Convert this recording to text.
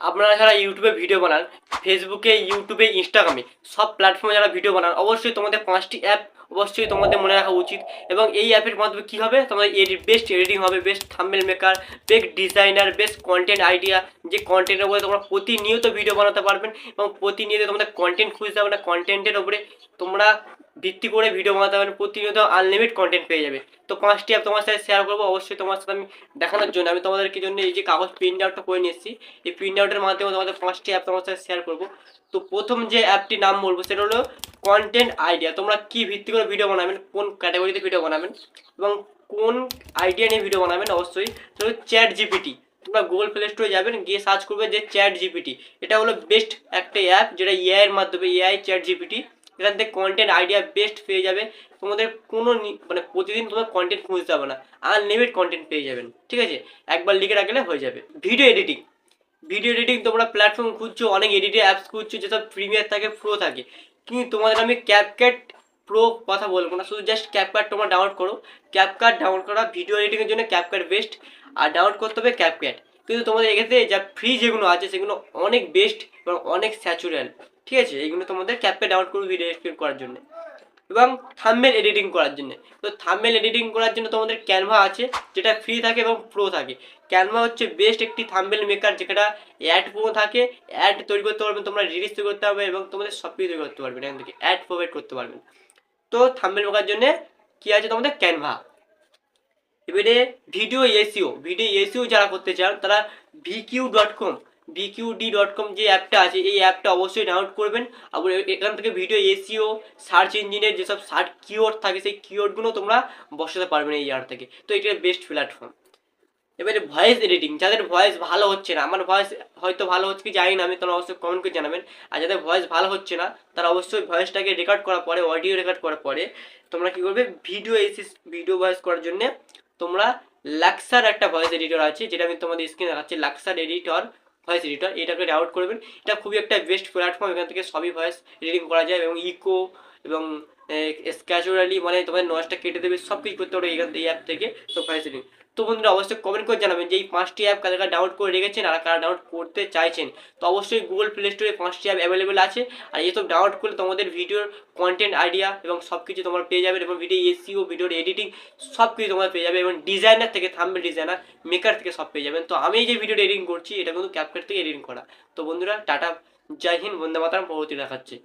আপনারা যারা ইউটিউবে ভিডিও বানান ফেসবুকে ইউটিউবে ইনস্টাগ্রামে সব প্ল্যাটফর্মে যারা ভিডিও বানান, অবশ্যই তোমাদের পাঁচটি অ্যাপ অবশ্যই তোমাদের মনে রাখা উচিত। এবং এই অ্যাপের মাধ্যমে কী হবে? তোমাদের এডিট বেস্ট এডিটিং হবে best thumbnail maker best designer best content idea যে কন্টেন্টের উপরে তোমরা প্রতিনিয়ত ভিডিও বানাতে পারবেন এবং প্রতিনিয়ত তোমাদের কন্টেন্ট খুঁজতে হবে না। কন্টেন্টের উপরে তোমরা ভিত্তি করে ভিডিও বানাতে পারবেন প্রতিনিয়ত আনলিমিট কন্টেন্ট পেয়ে যাবে। তো পাঁচটি অ্যাপ তোমার সাথে শেয়ার করব, অবশ্যই তোমার সাথে আমি দেখানোর জন্য, আমি তোমাদেরকে জন্য এই যে কাগজ প্রিন্ট আউটটা করে নিয়ে এসেছি, এই প্রিন্ট আউটের মাধ্যমে তোমাদের পাঁচটি অ্যাপ তোমার সাথে শেয়ার করব। তো প্রথম যে অ্যাপটির নাম বলব, সেটা হলো কন্টেন্ট আইডিয়া তোমরা কি ভিত্তি করে ভিডিও বানাবেন, কোন ক্যাটাগরিতে ভিডিও বানাবেন, এবং কোন আইডিয়া নিয়ে ভিডিও বানাবেন, অবশ্যই সেটা চ্যাট জিপিটি তোমরা গুগল প্লে স্টোরে যাবেন, গিয়ে সার্চ করবে যে চ্যাট জিপিটি এটা হলো বেস্ট একটা অ্যাপ যেটা এআই এর মাধ্যমে এআই চ্যাট জিপিটি এখান থেকে কন্টেন্ট আইডিয়া বেস্ট পেয়ে যাবে। তোমাদের কোনো মানে প্রতিদিন তোমার কন্টেন্ট খুঁজতে হবে না আনলিমিট কন্টেন্ট পেয়ে যাবেন, ঠিক আছে? একবার লিখে রাখলে হয়ে যাবে। ভিডিও এডিটিং ভিডিও এডিটিং তোমরা প্ল্যাটফর্ম খুঁজছো, অনেক এডিটিং অ্যাপস খুঁজছো, যেসব প্রিমিয়ার থাকে প্রো থাকে। কিন্তু তোমাদের আমি ক্যাপকাট প্রো কথা বলব না, শুধু জাস্ট ক্যাপকাট তোমরা ডাউনলোড করো। ক্যাপকাট ডাউনলোড করা ভিডিও এডিটিংয়ের জন্য ক্যাপকাট বেস্ট আর ডাউনলোড করতে হবে ক্যাপকাট কিন্তু তোমাদের এক্ষেত্রে যা ফ্রি যেগুলো আছে, সেগুলো অনেক বেস্ট এবং অনেক স্যাচুরাল ঠিক আছে এইগুলো তোমাদের ক্যাপে ডাউনলোড করবে ভিডিও এডিট করার জন্য। এবং থাম্বেল এডিটিং করার জন্য। তো থাম্বেল এডিটিং করার জন্য তোমাদের ক্যানভা আছে, যেটা ফ্রি থাকে এবং প্রো থাকে। ক্যানভা হচ্ছে বেস্ট একটি থাম্বেল মেকার যেটা অ্যাড প্রো থাকে। অ্যাড তৈরি করতে পারবেন তোমরা রিলিজ তৈরি করতে পারবে এবং তোমাদের সব কিছু তৈরি করতে পারবেন এখান থেকে অ্যাড প্রোভাইড করতে পারবেন তো থাম্বেল মেকার জন্য কি আছে তোমাদের? ক্যানভা এবারে ভিডিও এসিও ভিডিও এসিও যারা করতে চান, তারা ভিকিউ ডট কম ভিকিউডি ডট কম যে অ্যাপটা আছে, এই অ্যাপটা অবশ্যই ডাউনলোড করবেন। আর এখান থেকে ভিডিও এসিও সার্চ ইঞ্জিনের যেসব সার্চ কিওয়ার্ড থাকে, সেই কিওয়ার্ডগুলো তোমরা বসাতে পারবেন এই অ্যাপ থেকে। তো এটা বেস্ট প্ল্যাটফর্ম এবারে ভয়েস এডিটিং যাদের ভয়েস ভালো হচ্ছে না, আমার ভয়েস হয়তো ভালো হচ্ছে কি জানি না, আমি তারা অবশ্যই কমেন্ট করে জানাবেন। আর যাদের ভয়েস ভালো হচ্ছে না, তারা অবশ্যই ভয়েসটাকে রেকর্ড করার পরে অডিও রেকর্ড করার পরে, তোমরা কি করবে? ভিডিও এসিস ভিডিও ভয়েস করার জন্য তোমরা লাক্সার একটা ভয়েস এডিটর আছে, যেটা আমি তোমাদের স্ক্রিনে দেখাচ্ছি লাক্সার এডিটর ভয়েস এডিটর এটাকে ডাউনলোড করবেন। এটা খুবই একটা বেস্ট প্ল্যাটফর্ম এখান থেকে সবই ভয়েস এডিটিং করা যায় এবং ইকো এবং ক্যাজুয়ালি মানে তোমাদের নয়েজটা কেটে দেবে সব কিছু করতে এখান এই অ্যাপ থেকে, তো ভয়েস এডিটিং তো বন্ধুরা অবশ্যই কমেন্ট করে জানাবেন যে এই পাঁচটি অ্যাপ কারা কারা ডাউনলোড করে রেখেছেন আর কারা ডাউনলোড করতে চাইছেন। তো অবশ্যই গুগল প্লে স্টোরে পাঁচটি অ্যাপ অ্যাভেলেবেল আছে। আর এইসব ডাউনলোড করলে তোমাদের ভিডিওর কন্টেন্ট আইডিয়া এবং সব কিছু তোমরা পেয়ে যাবে এবং ভিডিও এসিও ভিডিওর এডিটিং সব কিছু তোমরা পেয়ে যাবে এবং ডিজাইনার থেকে থাম্বেল ডিজাইনার মেকার থেকে সব পেয়ে যাবেন। তো আমি যে ভিডিওটা এডিটিং করছি, এটা কিন্তু ক্যাপকাট থেকে এডিটিং করা। তো বন্ধুরা, টাটা, জয় হিন্দ, বন্দে মাতারাম পরবর্তী দেখাচ্ছে।